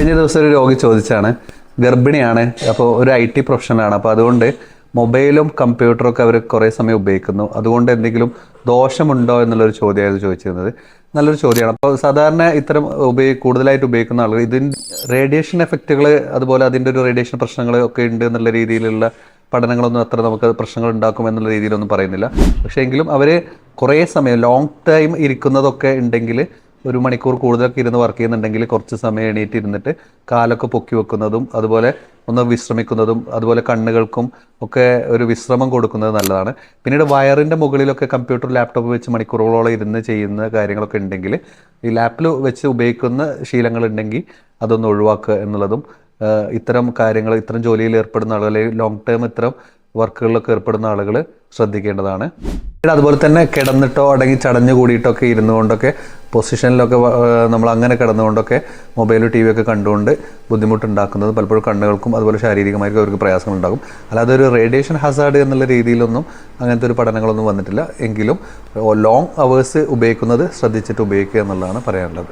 കഴിഞ്ഞ ദിവസം ഒരു രോഗി ചോദിച്ചാണ് ഗർഭിണിയാണ് അപ്പോൾ ഒരു ഐ ടി പ്രൊഫഷനാണ് അപ്പോൾ അതുകൊണ്ട് മൊബൈലും കമ്പ്യൂട്ടറും ഒക്കെ അവർ കുറേ സമയം ഉപയോഗിക്കുന്നു. അതുകൊണ്ട് എന്തെങ്കിലും ദോഷമുണ്ടോ എന്നുള്ളൊരു ചോദ്യമായിരുന്നു ചോദിച്ചിരുന്നത്. നല്ലൊരു ചോദ്യമാണ്. അപ്പോൾ സാധാരണ ഇത്തരം ഉപയോഗി കൂടുതലായിട്ട് ഉപയോഗിക്കുന്ന ആളുകൾ ഇതിന്റെ റേഡിയേഷൻ എഫക്റ്റുകൾ അതുപോലെ അതിന്റെ ഒരു റേഡിയേഷൻ പ്രശ്നങ്ങൾ ഒക്കെ ഉണ്ട് എന്നുള്ള രീതിയിലുള്ള പഠനങ്ങളൊന്നും അത്ര നമുക്ക് പ്രശ്നങ്ങൾ ഉണ്ടാക്കും എന്നുള്ള രീതിയിലൊന്നും പറയുന്നില്ല. പക്ഷേ എങ്കിലും അവർ കുറേ സമയം ലോങ് ടൈം ഇരിക്കുന്നതൊക്കെ ഉണ്ടെങ്കിൽ ഒരു മണിക്കൂർ കൂടുതലൊക്കെ ഇരുന്ന് വർക്ക് ചെയ്യുന്നുണ്ടെങ്കിൽ കുറച്ച് സമയം എണീറ്റ് ഇരുന്നിട്ട് കാലൊക്കെ പൊക്കി വെക്കുന്നതും അതുപോലെ ഒന്ന് വിശ്രമിക്കുന്നതും അതുപോലെ കണ്ണുകൾക്കും ഒക്കെ ഒരു വിശ്രമം കൊടുക്കുന്നത് നല്ലതാണ്. പിന്നീട് വയറിന്റെ മുകളിലൊക്കെ കമ്പ്യൂട്ടർ ലാപ്ടോപ്പ് വെച്ച് മണിക്കൂറുകളോളം ഇരുന്ന് ചെയ്യുന്ന കാര്യങ്ങളൊക്കെ ഉണ്ടെങ്കിൽ ഈ ലാപ്പിൽ വെച്ച് ഉപയോഗിക്കുന്ന ശീലങ്ങൾ ഉണ്ടെങ്കിൽ അതൊന്ന് ഒഴിവാക്കുക എന്നുള്ളതും ഇത്തരം കാര്യങ്ങൾ ഇത്തരം ജോലിയിൽ ഏർപ്പെടുന്ന ആളുകൾ ലോങ് ടേം ഇത്തരം വർക്കുകളിലൊക്കെ ഏർപ്പെടുന്ന ആളുകൾ ശ്രദ്ധിക്കേണ്ടതാണ്. അതുപോലെ തന്നെ കിടന്നിട്ടോ അടങ്ങി ചടഞ്ഞു പൊസിഷനിലൊക്കെ കൊണ്ടൊക്കെ പൊസിഷനിലൊക്കെ നമ്മൾ അങ്ങനെ കിടന്നുകൊണ്ടൊക്കെ മൊബൈൽ ടി വി ഒക്കെ കണ്ടുകൊണ്ട് ബുദ്ധിമുട്ടുണ്ടാക്കുന്നത് പലപ്പോഴും കണ്ണുകൾക്കും അതുപോലെ ശാരീരികമായിട്ട് അവർക്ക് പ്രയാസങ്ങൾ ഉണ്ടാകും അല്ലാതെ ഒരു റേഡിയേഷൻ ഹസാർഡ് എന്നുള്ള രീതിയിലൊന്നും അങ്ങനത്തെ ഒരു പഠനങ്ങളൊന്നും വന്നിട്ടില്ല. എങ്കിലും ലോങ് അവേഴ്സ് ഉപയോഗിക്കുന്നത് ശ്രദ്ധിച്ചിട്ട് ഉപയോഗിക്കുക എന്നുള്ളതാണ് പറയാനുള്ളത്.